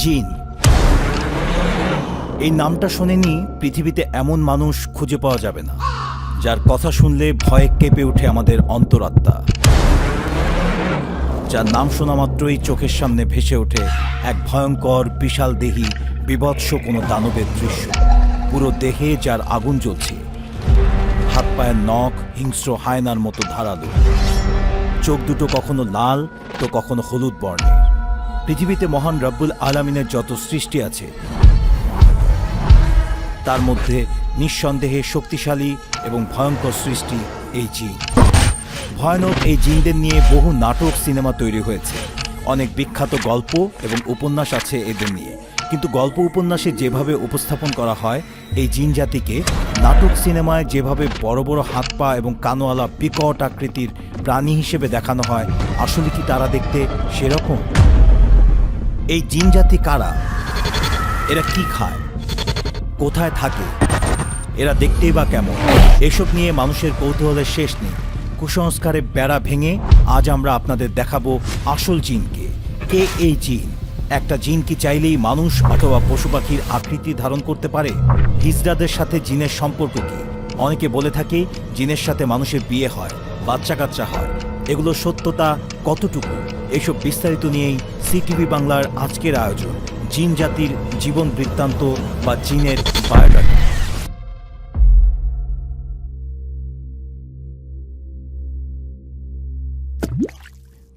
জিন। এই নামটা শোনেনি পৃথিবীতে এমন মানুষ খুঁজে পাওয়া যাবে না, যার কথা শুনলে ভয়ে কেঁপে ওঠে আমাদের অন্তরাত্মা, যার নাম শোনা মাত্রই চোখের সামনে ভেসে ওঠে এক ভয়ঙ্কর, বিশাল দেহি, বিভৎস কোনো দানবের দৃশ্য। পুরো দেহে যার আগুন জ্বলছে, হাত পায়ের নখ, হিংস্র হায়নার মতো ধারালো। চোখ দুটো কখনো লাল, তো কখনো হলুদ বর্ণের। পৃথিবীতে মহান রব্বুল আলামিনের যত সৃষ্টি আছে, তার মধ্যে নিঃসন্দেহে শক্তিশালী এবং ভয়ঙ্কর সৃষ্টি এই জিন। ভয়ানক এই জিনদের নিয়ে বহু নাটক, সিনেমা তৈরি হয়েছে। অনেক বিখ্যাত গল্প এবং উপন্যাস আছে এদের নিয়ে। কিন্তু গল্প উপন্যাসে যেভাবে উপস্থাপন করা হয়, এই জিন জাতিকে নাটক, সিনেমায় যেভাবে বড় বড় হাত পা এবং কানোয়ালা বিকট আকৃতির প্রাণী হিসেবে দেখানো হয়, আসলে কি তারা দেখতে সেরকম? এই জিন জাতি কারা? এরা কি খায়? কোথায় থাকে? এরা দেখতেই বা কেমন? এসব নিয়ে মানুষের কৌতূহলের শেষ নেই। কুসংস্কারে বেড়া ভেঙে আজ আমরা আপনাদের দেখাবো আসল জিনকে। কে এই জিন? একটা জিন কি চাইলেই মানুষ অথবা পশু পাখির আকৃতি ধারণ করতে পারে? হিজড়াদের সাথে জিনের সম্পর্ক কি? অনেকে বলে থাকে, জিনের সাথে মানুষের বিয়ে হয় বাচ্চা কাচ্চা হয়। এগুলো সত্যতা কতটুকু? এসব বিস্তারিত নিয়েই সিটিভি বাংলার আজকের আয়োজন, জিন জাতির জীবন বৃত্তান্ত বা জিনের বায়োডাটা।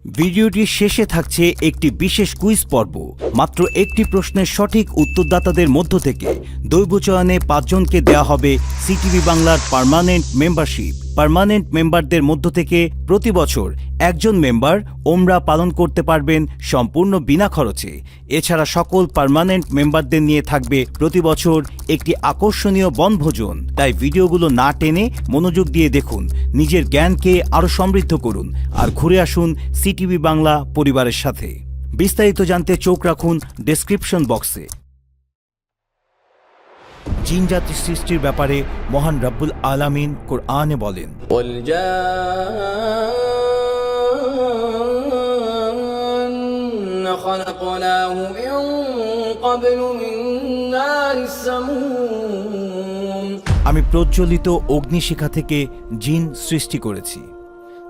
ভিডিওটির শেষে থাকছে একটি বিশেষ কুইজ পর্ব, মাত্র একটি প্রশ্নের সঠিক উত্তরদাতাদের মধ্য থেকে। দৈব চয়নে পাঁচজনকে দেয়া হবে সিটিভি বাংলার পার্মানেন্ট মেম্বারশিপ। পার্মানেন্ট মেম্বারদের মধ্য থেকে প্রতি বছর একজন মেম্বার ওমরা পালন করতে পারবেন সম্পূর্ণ বিনা খরচে। এছাড়া সকল পার্মানেন্ট মেম্বারদের নিয়ে থাকবে প্রতি বছর একটি আকর্ষণীয় বনভোজন। তাই ভিডিওগুলো না টেনে মনোযোগ দিয়ে দেখুন, নিজের জ্ঞানকে আরও সমৃদ্ধ করুন আর ঘুরে আসুন সিটিভি বাংলা পরিবারের সাথে। বিস্তারিত জানতে চোখ রাখুন ডেসক্রিপশন বক্সে জিন জাতি সৃষ্টির ব্যাপারে মহান রব্বুল আলামিন কোরআনে বলেন والجان خلقناه من قبل من نار السموم আমি প্রজ্বলিত অগ্নিশিখা থেকে জিন সৃষ্টি করেছি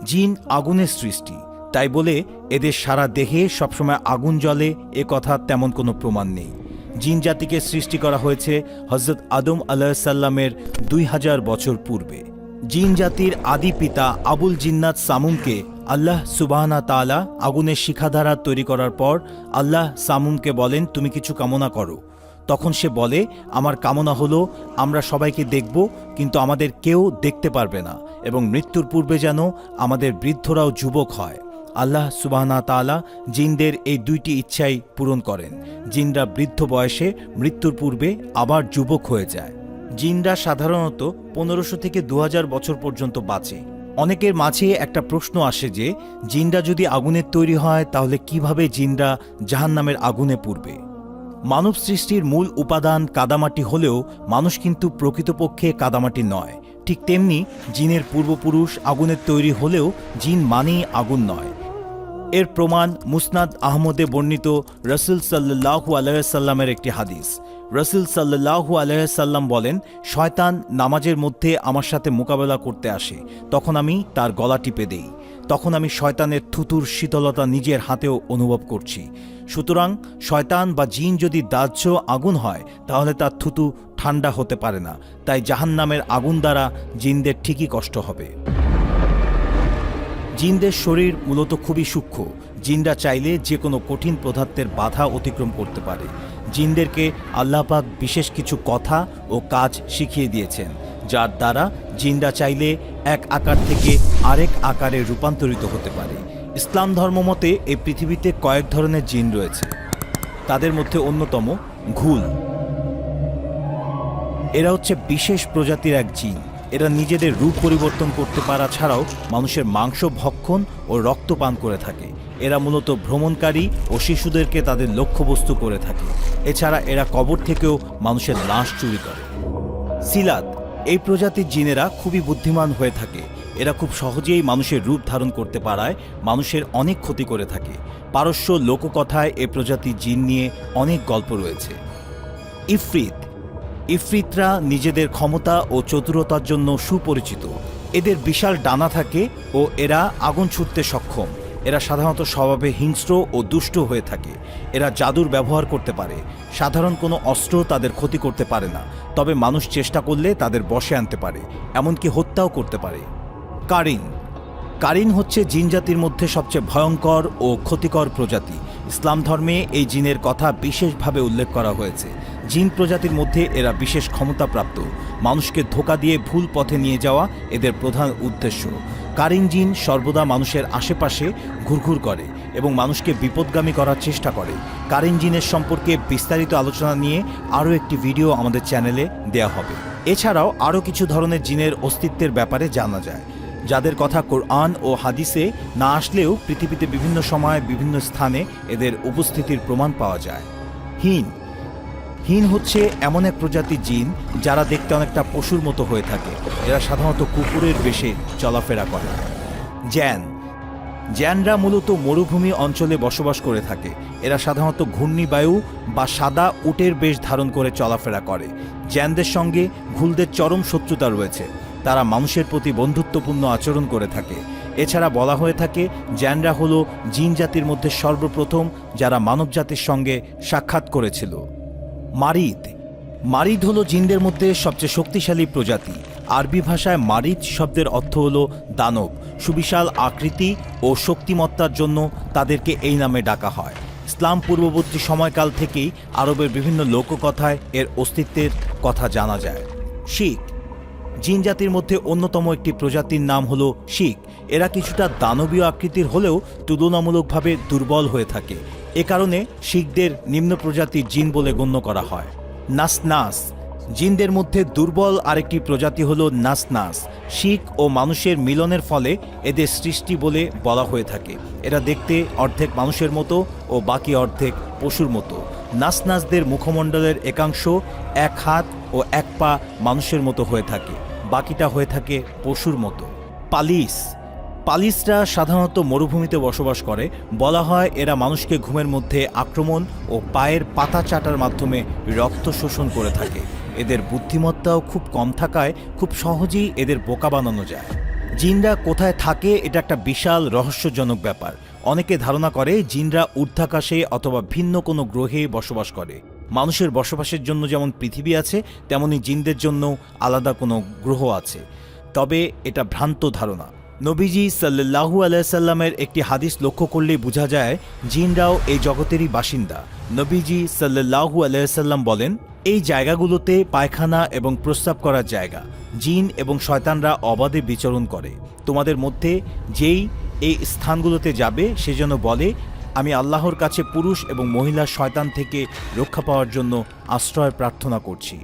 জিন আগুনের সৃষ্টি তাই বলে এদের সারা দেহে সবসময় আগুন জ্বলে এ কথা তেমন কোনো প্রমাণ নেই জিন জাতিকে সৃষ্টি করা হয়েছে হজরত আদম আলাহিসাল্লামের দুই হাজার বছর পূর্বে। জিন জাতির আদি পিতা আবুল জিন্নাত সামুমকে আল্লাহ সুবাহানা তালা আগুনের শিখাধারা তৈরি করার পর আল্লাহ সামুমকে বলেন, তুমি কিছু কামনা করো। তখন সে বলে, আমার কামনা হলো, আমরা সবাইকে দেখব, কিন্তু আমাদের কেউ দেখতে পারবে না এবং মৃত্যুর পূর্বে যেন আমাদের বৃদ্ধরাও যুবক হয়। আল্লাহ সুবাহনা তাআলা জিনদের এই দুইটি ইচ্ছাই পূরণ করেন। জিনরা বৃদ্ধ বয়সে মৃত্যুর পূর্বে আবার যুবক হয়ে যায়। জিনরা সাধারণত পনেরোশো থেকে দু হাজার বছর পর্যন্ত বাঁচে। অনেকের মাঝে একটা প্রশ্ন আসে যে, জিনরা যদি আগুনের তৈরি হয়, তাহলে কীভাবে জিনরা জাহান্নামের আগুনে পুড়বে? মানব সৃষ্টির মূল উপাদান কাদামাটি হলেও মানুষ কিন্তু প্রকৃতপক্ষে কাদামাটি নয়। ঠিক তেমনি জিনের পূর্বপুরুষ আগুনের তৈরি হলেও জিন মানেই আগুন নয়। এর প্রমাণ মুসনাদ আহমদে বর্ণিত রসুল সাল্লাহু আলাইসাল্লামের একটি হাদিস। রসুল সাল্লাহু আলাইসাল্লাম বলেন, শয়তান নামাজের মধ্যে আমার সাথে মোকাবেলা করতে আসে। তখন আমি তার গলা টিপে দেই। তখন আমি শয়তানের থুতুর শীতলতা নিজের হাতেও অনুভব করছি। সুতরাং শয়তান বা জিন যদি দাহ্য আগুন হয়, তাহলে তার থুতু ঠান্ডা হতে পারে না, তাই জাহান্নামের আগুন দ্বারা জিনদের ঠিকই কষ্ট হবে। জিনদের শরীর মূলত খুবই সূক্ষ্ম, জিনরা চাইলে যে কোনো কঠিন পদার্থের বাধা অতিক্রম করতে পারে। জিনদেরকে আল্লাপাক বিশেষ কিছু কথা ও কাজ শিখিয়ে দিয়েছেন, যার দ্বারা জিনরা চাইলে এক আকার থেকে আরেক আকারে রূপান্তরিত হতে পারে। ইসলাম ধর্ম মতে এই পৃথিবীতে কয়েক ধরনের জিন রয়েছে। তাদের মধ্যে অন্যতম ঘুল। এরা হচ্ছে বিশেষ প্রজাতির এক জিন। এরা নিজেদের রূপ পরিবর্তন করতে পারা ছাড়াও মানুষের মাংস ভক্ষণ ও রক্ত পান করে থাকে। এরা মূলত ভ্রমণকারী ও শিশুদেরকে তাদের লক্ষ্যবস্তু করে থাকে। এছাড়া এরা কবর থেকেও মানুষের লাশ চুরি করে। সিলাত, এই প্রজাতির জিনেরা খুবই বুদ্ধিমান হয়ে থাকে। এরা খুব সহজেই মানুষের রূপ ধারণ করতে পারায়, মানুষের অনেক ক্ষতি করে থাকে। পারস্য লোককথায় এ প্রজাতির জিন নিয়ে অনেক গল্প রয়েছে। ইফরিত ইফরিতরা নিজেদের ক্ষমতা ও চতুরতার জন্য সুপরিচিত। এদের বিশাল ডানা থাকে ও এরা আগুন ছুটতে সক্ষম। এরা সাধারণত স্বভাবে হিংস্র ও দুষ্ট হয়ে থাকে। এরা জাদুর ব্যবহার করতে পারে। সাধারণ কোনো অস্ত্র তাদের ক্ষতি করতে পারে না। তবে মানুষ চেষ্টা করলে তাদের বশে আনতে পারে। এমনকি হত্যাও করতে পারে। কারিন। কারিন হচ্ছে জিন জাতির মধ্যে সবচেয়ে ভয়ঙ্কর ও ক্ষতিকর প্রজাতি। ইসলাম ধর্মে এই জিনের কথা বিশেষভাবে উল্লেখ করা হয়েছে। জিন প্রজাতির মধ্যে এরা বিশেষ ক্ষমতাপ্রাপ্ত। মানুষকে ধোকা দিয়ে ভুল পথে নিয়ে যাওয়া এদের প্রধান উদ্দেশ্য। কারিন জিন সর্বদা মানুষের আশেপাশে ঘুরঘুর করে এবং মানুষকে বিপদগামী করার চেষ্টা করে। কারিন জিনের সম্পর্কে বিস্তারিত আলোচনা নিয়ে আরও একটি ভিডিও আমাদের চ্যানেলে দেয়া হবে। এছাড়াও আরও কিছু ধরনের জিনের অস্তিত্বের ব্যাপারে জানা যায়। যাদের কথা কোরআন ও হাদিসে না আসলেও পৃথিবীতে বিভিন্ন সময় বিভিন্ন স্থানে এদের উপস্থিতির প্রমাণ পাওয়া যায়। হিন। হিন হচ্ছে এমন এক প্রজাতি জিন যারা দেখতে অনেকটা পশুর মতো হয়ে থাকে এরা সাধারণত কুকুরের বেশে চলাফেরা করে। জ্যান। জ্যানরা মূলত মরুভূমি অঞ্চলে বসবাস করে থাকে। এরা সাধারণত ঘূর্ণিবায়ু বা সাদা উটের বেশ ধারণ করে চলাফেরা করে। জ্যানদের সঙ্গে ঘুলদের চরম শত্রুতা রয়েছে। তারা মানুষের প্রতি বন্ধুত্বপূর্ণ আচরণ করে থাকে। এছাড়া বলা হয়ে থাকে, জ্যানরা হল জিন জাতির মধ্যে সর্বপ্রথম যারা মানব জাতির সঙ্গে সাক্ষাৎ করেছিল। মারিদ। মারিদ হলো জিনদের মধ্যে সবচেয়ে শক্তিশালী প্রজাতি। আরবি ভাষায় মারিদ শব্দের অর্থ হল দানব। সুবিশাল আকৃতি ও শক্তিমত্তার জন্য তাদেরকে এই নামে ডাকা হয়। ইসলাম পূর্ববর্তী সময়কাল থেকেই আরবের বিভিন্ন লোককথায় এর অস্তিত্বের কথা জানা যায়। শিখ। জিন জাতির মধ্যে অন্যতম একটি প্রজাতির নাম হলো শিখ। এরা কিছুটা দানবীয় আকৃতির হলেও তুলনামূলকভাবে দুর্বল হয়ে থাকে। এ কারণে শিখদের নিম্ন প্রজাতির জিন বলে গণ্য করা হয়। নাসনাস। জিনদের মধ্যে দুর্বল আরেকটি প্রজাতি হলো নাসনাস। শিখ ও মানুষের মিলনের ফলে এদের সৃষ্টি বলে বলা হয়ে থাকে। এরা দেখতে অর্ধেক মানুষের মতো ও বাকি অর্ধেক পশুর মতো। নাসনাসদের মুখমণ্ডলের একাংশ এক হাত ও এক পা মানুষের মতো হয়ে থাকে। বাকিটা হয়ে থাকে পশুর মতো। পালিস। পালিসরা সাধারণত মরুভূমিতে বসবাস করে। বলা হয় এরা মানুষকে ঘুমের মধ্যে আক্রমণ ও পায়ের পাতা চাটার মাধ্যমে রক্ত শোষণ করে থাকে। এদের বুদ্ধিমত্তাও খুব কম থাকায় খুব সহজেই এদের বোকা বানানো যায়। জিনরা কোথায় থাকে এটা একটা বিশাল রহস্যজনক ব্যাপার। অনেকে ধারণা করে জিনরা ঊর্ধ্বাকাশে অথবা ভিন্ন কোনো গ্রহে বসবাস করে। মানুষের বসবাসের জন্য যেমন পৃথিবী আছে, তেমনি জিনদের জন্য আলাদা কোনো গ্রহ আছে। তবে এটা ভ্রান্ত ধারণা। নবীজি সাল্লাহু আলাইসাল্লামের একটি হাদিস লক্ষ্য করলেই বোঝা যায়, জিনরাও এই জগতেরই বাসিন্দা। নবীজি সাল্লাহু আলাইসাল্লাম বলেন, এই জায়গাগুলোতে পায়খানা এবং প্রস্রাব করার জায়গা। জিন এবং শয়তানরা অবাধে বিচরণ করে। তোমাদের মধ্যে যেই এই স্থানগুলোতে যাবে, সে যেন বলে আমি আল্লাহর কাছে পুরুষ এবং মহিলা শয়তান থেকে রক্ষা পাওয়ার জন্য আশ্রয় প্রার্থনা করছি।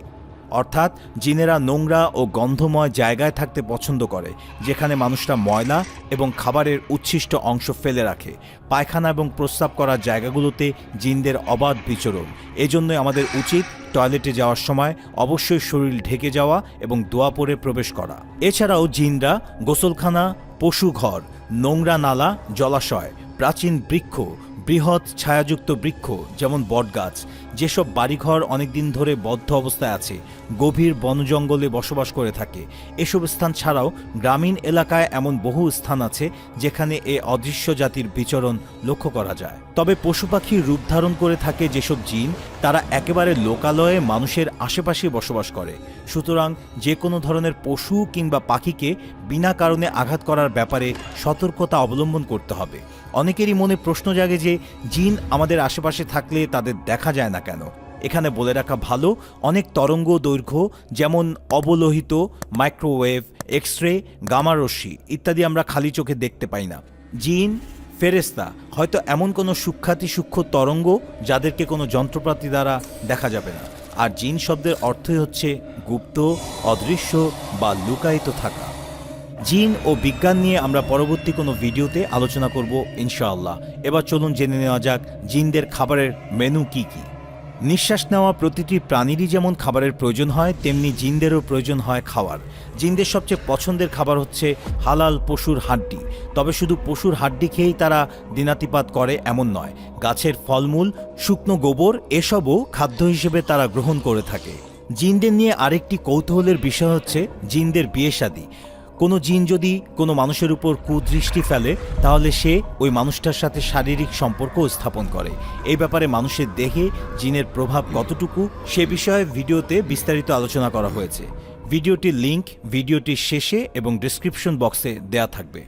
অর্থাৎ জিনেরা নোংরা ও গন্ধময় জায়গায় থাকতে পছন্দ করে, যেখানে মানুষরা ময়লা এবং খাবারের উচ্ছিষ্ট অংশ ফেলে রাখে। পায়খানা এবং প্রস্রাব করার জায়গাগুলোতে জিনদের অবাধ বিচরণ। এজন্যই আমাদের উচিত টয়লেটে যাওয়ার সময় অবশ্যই শরীর ঢেকে যাওয়া এবং দোয়া পরে প্রবেশ করা। এছাড়াও জিনরা গোসলখানা, পশুঘর, নোংরা নালা, জলাশয় প্রাচীন বৃক্ষ, বৃহৎ ছায়াযুক্ত বৃক্ষ যেমন বটগাছ, যেসব বাড়িঘর অনেকদিন ধরে বদ্ধ অবস্থায় আছে, গভীর বনজঙ্গলে বসবাস করে থাকে। এসব স্থান ছাড়াও গ্রামীণ এলাকায় এমন বহু স্থান আছে যেখানে এ অদৃশ্য জাতির বিচরণ লক্ষ্য করা যায়। তবে পশু পাখির রূপ ধারণ করে থাকে যেসব জিন, তারা একেবারে লোকালয়ে মানুষের আশেপাশে বসবাস করে। সুতরাং যে কোনো ধরনের পশু কিংবা পাখিকে বিনা কারণে আঘাত করার ব্যাপারে সতর্কতা অবলম্বন করতে হবে। অনেকেরই মনে প্রশ্ন জাগে যে জিন আমাদের আশেপাশে থাকলে তাদের দেখা যায় না কেন? এখানে বলে রাখা ভালো, অনেক তরঙ্গ দৈর্ঘ্য, যেমন অবলোহিত, মাইক্রোওয়েভ এক্স রে গামারশ্মি ইত্যাদি আমরা খালি চোখে দেখতে পাই না। জিন ফেরেস্তা হয়তো এমন কোনো সূক্ষাতি সূক্ষ্ম তরঙ্গ যাদেরকে কোনো যন্ত্রপাতি দ্বারা দেখা যাবে না। আর জিন শব্দের অর্থই হচ্ছে গুপ্ত, অদৃশ্য বা লুকায়িত থাকা। জিন ও বিজ্ঞান নিয়ে আমরা পরবর্তী কোনো ভিডিওতে আলোচনা করব ইনশাআল্লাহ। এবার চলুন জেনে নেওয়া যাক জিনদের খাবারের মেনু কি কি। নিঃশ্বাস নেওয়া প্রতিটি প্রাণীরই যেমন খাবারের প্রয়োজন হয়, তেমনি জিনদেরও প্রয়োজন হয় খাওয়ার। জিনদের সবচেয়ে পছন্দের খাবার হচ্ছে হালাল পশুর হাড্ডি। তবে শুধু পশুর হাড্ডি খেয়েই তারা দিনাতিপাত করে এমন নয়। গাছের ফলমূল, শুকনো গোবর এসবও খাদ্য হিসেবে তারা গ্রহণ করে থাকে। জিনদের নিয়ে আরেকটি কৌতূহলের বিষয় হচ্ছে জিনদের বিয়ে শাদী কোনো জিন যদি কোনো মানুষের উপর কুদৃষ্টি ফেলে, তাহলে সে ওই মানুষটার সাথে শারীরিক সম্পর্ক স্থাপন করে। এই ব্যাপারে মানুষের দেহে জিনের প্রভাব কতটুকু, সে বিষয়ে ভিডিওতে বিস্তারিত আলোচনা করা হয়েছে। ভিডিওটির লিংক ভিডিওটির শেষে এবং ডিসক্রিপশন বক্সে দেয়া থাকবে।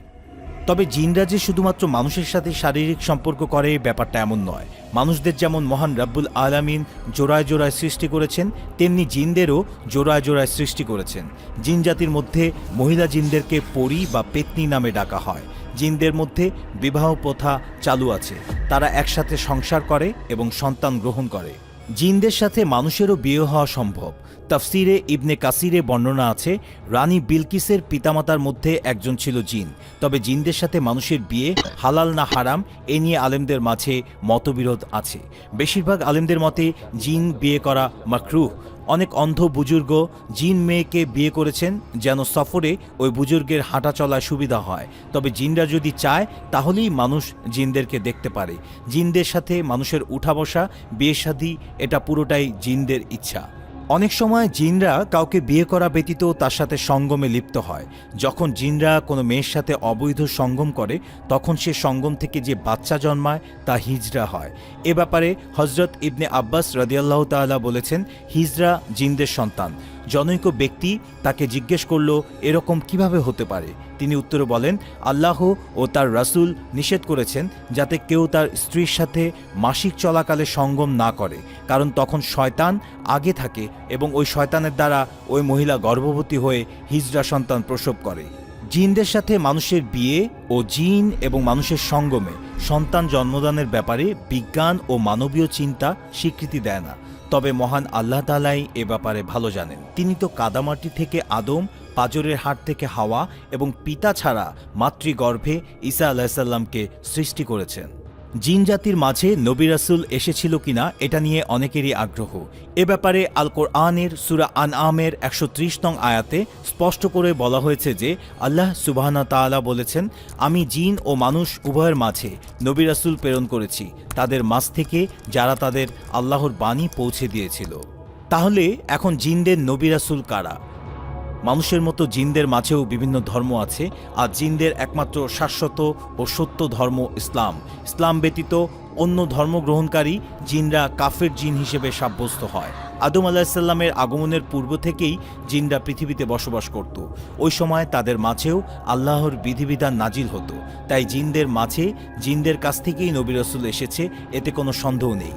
তবে জিনরা যে শুধুমাত্র মানুষের সাথে শারীরিক সম্পর্ক করে ব্যাপারটা এমন নয়। মানুষদের যেমন মহান রাব্বুল আলামিন জোড়ায় জোড়ায় সৃষ্টি করেছেন, তেমনি জিনদেরও জোড়ায় জোড়ায় সৃষ্টি করেছেন। জিন জাতির মধ্যে মহিলা জিনদেরকে পরি বা পেতনি নামে ডাকা হয়। জিনদের মধ্যে বিবাহ প্রথা চালু আছে। তারা একসাথে সংসার করে এবং সন্তান গ্রহণ করে। জিনদের সাথে মানুষেরও বিয়ে হওয়া সম্ভব। তাফসিরে ইবনে কাসিরে বর্ণনা আছে, রানী বিলকিসের পিতামাতার মধ্যে একজন ছিল জিন। তবে জিনদের সাথে মানুষের বিয়ে হালাল না হারাম, এ নিয়ে আলেমদের মাঝে মতবিরোধ আছে। বেশিরভাগ আলেমদের মতে, জিন বিয়ে করা মাকরুহ। অনেক অন্ধ বুজুর্গ জিন মেয়েকে বিয়ে করেছেন যেন সফরে ওই বুজুর্গের হাঁটা চলা সুবিধা হয়। তবে জিনরা যদি চায়, তাহলেই মানুষ জিনদেরকে দেখতে পারে। জিনদের সাথে মানুষের উঠা বসা, বিয়ে এটা পুরোটাই জিনদের ইচ্ছা। অনেক সময় জিনরা কাউকে বিয়ে করা ব্যতীত তার সাথে সঙ্গমে লিপ্ত হয়। যখন জিনরা কোনো মেয়ের সাথে অবৈধ সঙ্গম করে, তখন সে সঙ্গম থেকে যে বাচ্চা জন্মায়, তা হিজরা হয়। এ ব্যাপারে হজরত ইবনে আব্বাস রদিয়াল্লাহ তাল্লাহ বলেছেন, হিজরা জিনদের সন্তান। জনৈক ব্যক্তি তাকে জিজ্ঞেস করল, এরকম কীভাবে হতে পারে? তিনি উত্তরে বলেন, আল্লাহ ও তার রাসূল নিষেধ করেছেন যাতে কেউ তার স্ত্রীর সাথে মাসিক চলাকালে সঙ্গম না করে, কারণ তখন শয়তান আগে থাকে এবং ওই শয়তানের দ্বারা ওই মহিলা গর্ভবতী হয়ে হিজড়া সন্তান প্রসব করে। জিনদের সাথে মানুষের বিয়ে ও জিন এবং মানুষের সঙ্গমে সন্তান জন্মদানের ব্যাপারে বিজ্ঞান ও মানবীয় চিন্তা স্বীকৃতি দেয় না। তবে মহান আল্লাহ তালাই এ ব্যাপারে ভালো জানেন। তিনি তো কাদামাটি থেকে আদম, পাজরের হাট থেকে হাওয়া এবং পিতা ছাড়া মাতৃগর্ভে ঈসা আলাহিসাল্লামকে সৃষ্টি করেছেন। জিন জাতির মাঝে নবী রাসুল এসেছিল কিনা এটা নিয়ে অনেকেরই আগ্রহ। এ ব্যাপারে আল কোরআনের সুরা আন আমের একশো ত্রিশ নং আয়াতে স্পষ্ট করে বলা হয়েছে যে, আল্লাহ সুবাহানা তাআলা বলেছেন, আমি জিন ও মানুষ উভয়ের মাঝে নবী রাসুল প্রেরণ করেছি, তাদের মাঝ থেকে যারা তাদের আল্লাহর বাণী পৌঁছে দিয়েছিল। তাহলে এখন জিনদের নবী রাসুল কারা? মানুষের মতো জিনদের মাঝেও বিভিন্ন ধর্ম আছে, আর জিনদের একমাত্র শাশ্বত ও সত্য ধর্ম ইসলাম। ইসলাম ব্যতীত অন্য ধর্ম গ্রহণকারী জিনরা কাফের জিন হিসেবে সাব্যস্ত হয়। আদম আলাহিসাল্লামের আগমনের পূর্ব থেকেই জিনরা পৃথিবীতে বসবাস করত। ওই সময় তাদের মাঝেও আল্লাহর বিধিবিধান নাজিল হতো। তাই জিনদের মাঝে জিনদের কাছ থেকেই নবী রসুল এসেছে, এতে কোনো সন্দেহ নেই।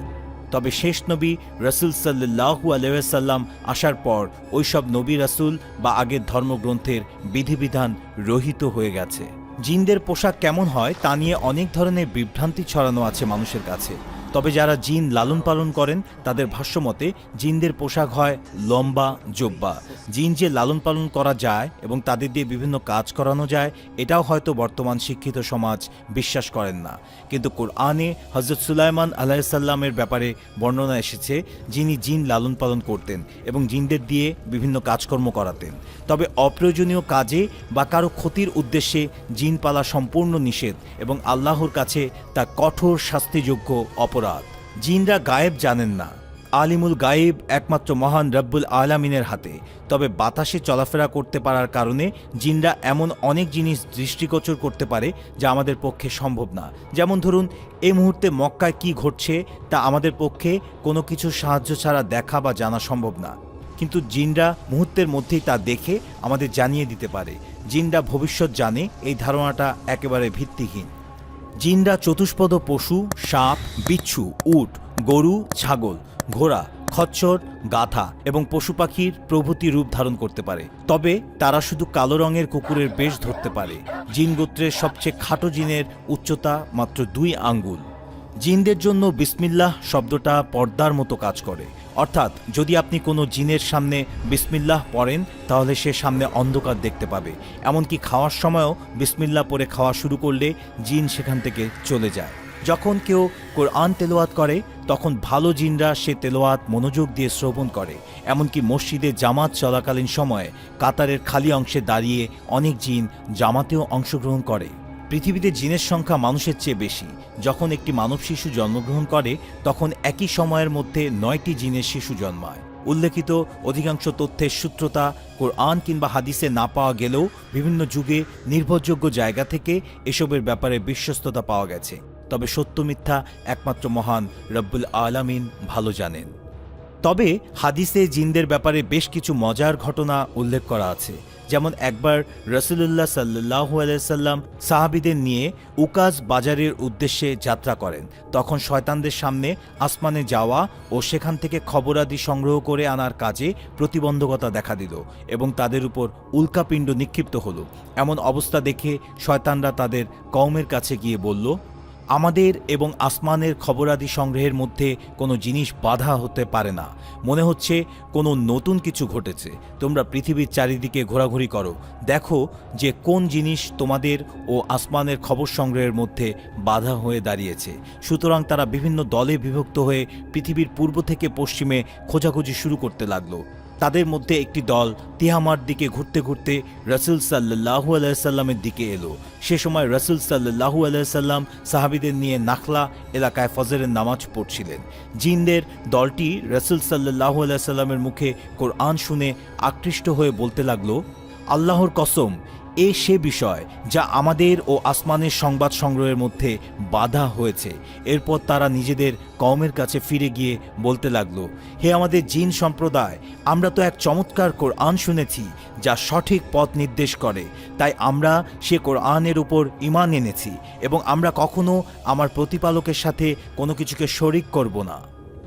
তবে শেষ নবী রসুল সাল্লাহু আলহাম আসার পর ওইসব নবী রাসুল বা আগের ধর্মগ্রন্থের বিধিবিধান রহিত হয়ে গেছে। জিনদের পোশাক কেমন হয় তা নিয়ে অনেক ধরনের বিভ্রান্তি ছড়ানো আছে মানুষের কাছে। তবে যারা জিন লালন পালন করেন, তাদের ভাষ্যমতে জিনদের পোশাক হয় লম্বা জোব্বা। জিন যে লালন পালন করা যায় এবং তাদের দিয়ে বিভিন্ন কাজ করানো যায়, এটাও হয়তো বর্তমান শিক্ষিত সমাজ বিশ্বাস করেন না। কিন্তু কোরআনে হজরত সুলাইমান আলাহিসাল্লামের ব্যাপারে বর্ণনা এসেছে, যিনি জিন লালন পালন করতেন এবং জিনদের দিয়ে বিভিন্ন কাজকর্ম করাতেন। তবে অপ্রয়োজনীয় কাজে বা কারও ক্ষতির উদ্দেশ্যে জিন পালা সম্পূর্ণ নিষেধ এবং আল্লাহর কাছে তা কঠোর শাস্তিযোগ্য অপরাধ জিনরা গায়েব জানেন না। আলিমুল গায়েব একমাত্র মহান রব্বুল আলামিনের হাতে। তবে বাতাসে চলাফেরা করতে পারার কারণে জিনরা এমন অনেক জিনিস দৃষ্টিগোচর করতে পারে যা আমাদের পক্ষে সম্ভব না। যেমন ধরুন এই মুহূর্তে মক্কায় কি ঘটছে তা আমাদের পক্ষে কোনো কিছু সাহায্য ছাড়া দেখা বা জানা সম্ভব না। কিন্তু জিনরা মুহূর্তের মধ্যেই তা দেখে আমাদের জানিয়ে দিতে পারে। জিনরা ভবিষ্যৎ জানে এই ধারণাটা একেবারে ভিত্তিহীন। জিনরা চতুষ্পদ পশু, সাপ, বিচ্ছু, উট, গরু, ছাগল, ঘোড়া, খচ্চর গাথা এবং পশু পাখির প্রভৃতি রূপ ধারণ করতে পারে। তবে তারা শুধু কালো রঙের কুকুরের বেশ ধরতে পারে। জিন গোত্রের সবচেয়ে খাটো জিনের উচ্চতা মাত্র দুই আঙ্গুল। জিনদের জন্য বিসমিল্লাহ শব্দটা পর্দার মতো কাজ করে। অর্থাৎ, যদি আপনি কোনো জিনের সামনে বিসমিল্লাহ পড়েন, তাহলে সে সামনে অন্ধকার দেখতে পাবে। এমনকি খাওয়ার সময়ও বিসমিল্লাহ পরে খাওয়া শুরু করলে জিন সেখান থেকে চলে যায়। যখন কেউ কোরআন তেলাওয়াত করে, তখন ভালো জিনরা সে তেলোয়াত মনোযোগ দিয়ে শ্রবণ করে। এমনকি মসজিদে জামাত চলাকালীন সময়ে কাতারের খালি অংশে দাঁড়িয়ে অনেক জিন জামাতেও অংশগ্রহণ করে। পৃথিবীতে জিনের সংখ্যা মানুষের চেয়ে বেশি। যখন একটি মানব শিশু জন্মগ্রহণ করে, তখন একই সময়ের মধ্যে নয়টি জিনের শিশু জন্মায়। উল্লেখিত অধিকাংশ তথ্যের সূত্রতা, কোরআন কিংবা হাদিসে না পাওয়া গেলেও বিভিন্ন যুগে নির্ভরযোগ্য জায়গা থেকে এসবের ব্যাপারে বিশ্বস্ততা পাওয়া গেছে। তবে সত্য মিথ্যা একমাত্র মহান রব্বুল আলামিন ভালো জানেন। তবে হাদিসে জিনদের ব্যাপারে বেশ কিছু মজার ঘটনা উল্লেখ করা আছে। যেমন একবার রসুলুল্লাহ সাল্লাহু আলাইসাল্লাম সাহাবিদের নিয়ে উকাজ বাজারের উদ্দেশ্যে যাত্রা করেন। তখন শয়তানদের সামনে আসমানে যাওয়া ও সেখান থেকে খবরাদি সংগ্রহ করে আনার কাজে প্রতিবন্ধকতা দেখা দিল এবং তাদের উপর উল্কাপিণ্ড নিক্ষিপ্ত হলো। এমন অবস্থা দেখে শয়তানরা তাদের কওমের কাছে গিয়ে বলল আমাদের এবং আসমানের খবরাদি সংগ্রহের মধ্যে কোনো জিনিস বাধা হতে পারে না। মনে হচ্ছে কোনো নতুন কিছু ঘটেছে। তোমরা পৃথিবীর চারিদিকে ঘোরাঘুরি করো। দেখো যে কোন জিনিস তোমাদের ও আসমানের খবর সংগ্রহের মধ্যে বাধা হয়ে দাঁড়িয়েছে। সুতরাং তারা বিভিন্ন দলে বিভক্ত হয়ে পৃথিবীর পূর্ব থেকে পশ্চিমে খোঁজাখুঁজি শুরু করতে লাগল। তাদের মধ্যে একটি দল তিহামার দিকে ঘুরতে ঘুরতে রসুল সাল্লাহু আলাইসাল্লামের দিকে এলো। সে সময় রসুল সাল্লাহু আলাইসাল্লাম সাহাবিদের নিয়ে নাখলা এলাকায় ফজরের নামাজ পড়ছিলেন। জিনদের দলটি রসুল সাল্লাহু আলাইসাল্লামের মুখে কোরআন শুনে আকৃষ্ট হয়ে বলতে লাগল, আল্লাহর কসম এ সে বিষয় যা আমাদের ও আসমানের সংবাদ সংগ্রহের মধ্যে বাধা হয়েছে। এরপর তারা নিজেদের কওমের কাছে ফিরে গিয়ে বলতে লাগল, হে আমাদের জিন সম্প্রদায়, আমরা তো এক চমৎকার কোরআন শুনেছি যা সঠিক পথ নির্দেশ করে। তাই আমরা সে কোরআনের উপর ইমান এনেছি এবং আমরা কখনো আমার প্রতিপালকের সাথে কোনো কিছুকে শরিক করব না।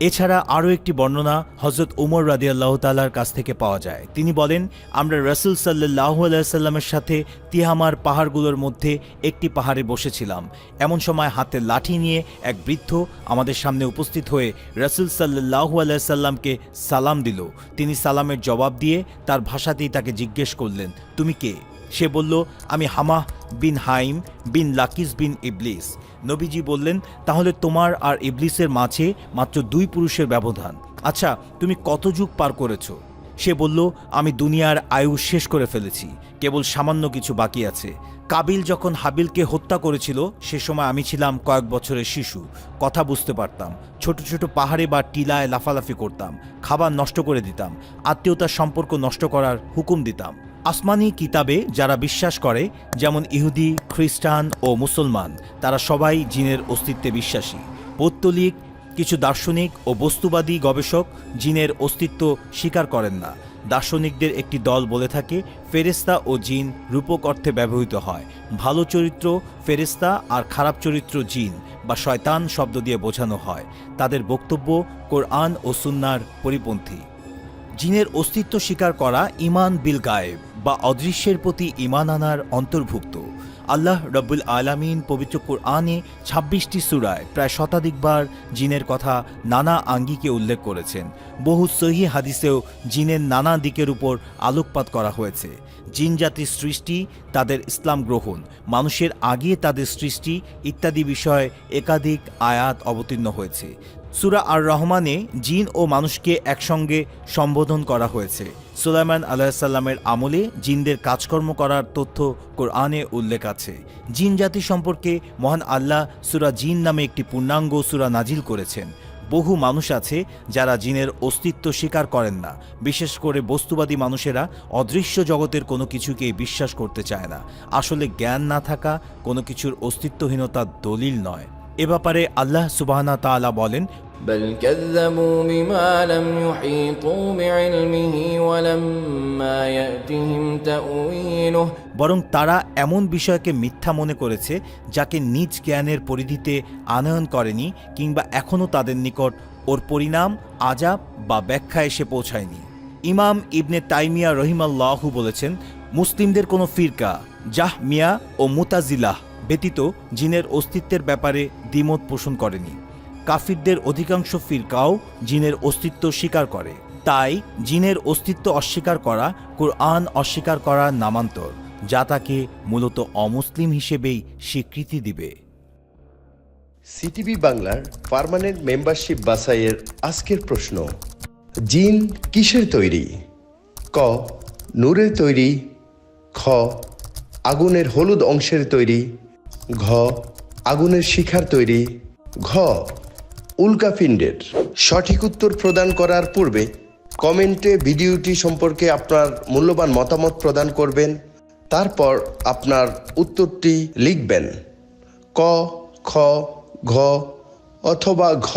এছাড়া আরও একটি বর্ণনা হজরত উমর রাদিয়াল্লাহ তালার কাছ থেকে পাওয়া যায়। তিনি বলেন, আমরা রসুল সাল্লাহ আলাইসাল্লামের সাথে তিহামার পাহাড়গুলোর মধ্যে একটি পাহাড়ে বসেছিলাম। এমন সময় হাতে লাঠি নিয়ে এক বৃদ্ধ আমাদের সামনে উপস্থিত হয়ে রসুল সাল্লাহ আলাইসাল্লামকে সালাম দিল। তিনি সালামের জবাব দিয়ে তার ভাষাতেই তাকে জিজ্ঞেস করলেন, তুমি কে? সে বলল, আমি হামাহ বিন হাইম বিন লাকিস বিন ইবলিস। নবীজি বললেন, তাহলে তোমার আর ইবলিসের মাঝে মাত্র দুই পুরুষের ব্যবধান। আচ্ছা তুমি কত যুগ পার করেছ? সে বলল, আমি দুনিয়ার আয়ু শেষ করে ফেলেছি, কেবল সামান্য কিছু বাকি আছে। কাবিল যখন হাবিলকে হত্যা করেছিল, সে সময় আমি ছিলাম কয়েক বছরের শিশু। কথা বুঝতে পারতাম, ছোট ছোট পাহাড়ে বা টিলায় লাফালাফি করতাম, খাবার নষ্ট করে দিতাম, আত্মীয়তার সম্পর্ক নষ্ট করার হুকুম দিতাম। আসমানি কিতাবে যারা বিশ্বাস করে, যেমন ইহুদি, খ্রিস্টান ও মুসলমান, তারা সবাই জিনের অস্তিত্বে বিশ্বাসী। পৌত্তলিক, কিছু দার্শনিক ও বস্তুবাদী গবেষক জিনের অস্তিত্ব স্বীকার করেন না। দার্শনিকদের একটি দল বলে থাকে ফেরেস্তা ও জিন রূপক অর্থে ব্যবহৃত হয়। ভালো চরিত্র ফেরেস্তা আর খারাপ চরিত্র জিন বা শয়তান শব্দ দিয়ে বোঝানো হয়। তাদের বক্তব্য কোরআন ও সুন্নার পরিপন্থী। জিনের অস্তিত্ব স্বীকার করা ইমান বিল গায়েব বা অদৃশ্যের প্রতি ইমান আনার অন্তর্ভুক্ত। আল্লাহ রব্বুল আলামিন পবিত্র কোরআনে ছাব্বিশটি সুরায় প্রায় শতাধিকবার জিনের কথা নানা আঙ্গিকে উল্লেখ করেছেন। বহু সহি হাদিসেও জিনের নানা দিকের উপর আলোকপাত করা হয়েছে। জিন জাতির সৃষ্টি, তাদের ইসলাম গ্রহণ, মানুষের আগে তাদের সৃষ্টি ইত্যাদি বিষয়ে একাধিক আয়াত অবতীর্ণ হয়েছে। সুরা আর রহমানে জিন ও মানুষকে একসঙ্গে সম্বোধন করা হয়েছে। সুলাইমান আলাহিসাল্লামের আমলে জিনদের কাজকর্ম করার তথ্য কোরআনে উল্লেখ আছে। জিন জাতি সম্পর্কে মহান আল্লাহ সুরা জিন নামে একটি পূর্ণাঙ্গ সুরা নাজিল করেছেন। বহু মানুষ আছে যারা জিনের অস্তিত্ব স্বীকার করেন না। বিশেষ করে বস্তুবাদী মানুষেরা অদৃশ্য জগতের কোনো কিছুকে বিশ্বাস করতে চায় না। আসলে জ্ঞান না থাকা কোনো কিছুর অস্তিত্বহীনতার দলিল নয়। এ ব্যাপারে আল্লাহ সুবাহনা তাআলা বলেন بل كذبوا بما لم يحيطوا بعلمه ولما يأتهم تأويله বরং তারা এমন বিষয়কে মিথ্যা মনে করেছে যাকে নিজ জ্ঞানের পরিধিতে আনয়ন করেনি কিংবা এখনও তাদের নিকট ওর পরিণাম আজাব বা ব্যাখ্যা এসে পৌঁছায়নি ইমাম ইবনে তাইমিয়া রহিমাল্লাহু বলেছেন মুসলিমদের কোনো ফিরকা জাহ মিয়া ও মুতাজিলাহ ব্যতীত জিনের অস্তিত্বের ব্যাপারে দ্বিমত পোষণ করেনি। কাফিরদের অধিকাংশ ফিরকাও জিনের অস্তিত্ব স্বীকার করে। তাই জিনের অস্তিত্ব অস্বীকার করা, কোরআন অস্বীকার করার নামান্তর, যা তাকে মূলত অমুসলিম হিসেবেই স্বীকৃতি দিবে। সিটিভি বাংলার পার্মানেন্ট মেম্বারশিপ বাছাইয়ের আজকের প্রশ্ন, জিন কিসের তৈরি? ক, নূরের তৈরি। খ, আগুনের হলুদ অংশের তৈরি। ঘ আগুনের শিখার তৈরি ঘ উল্কাপিণ্ডের সঠিক উত্তর প্রদান করার পূর্বে কমেন্টে ভিডিওটি সম্পর্কে আপনার মূল্যবান মতামত প্রদান করবেন। তারপর আপনার উত্তরটি লিখবেন। ক, খ, ঘ অথবা ঘ।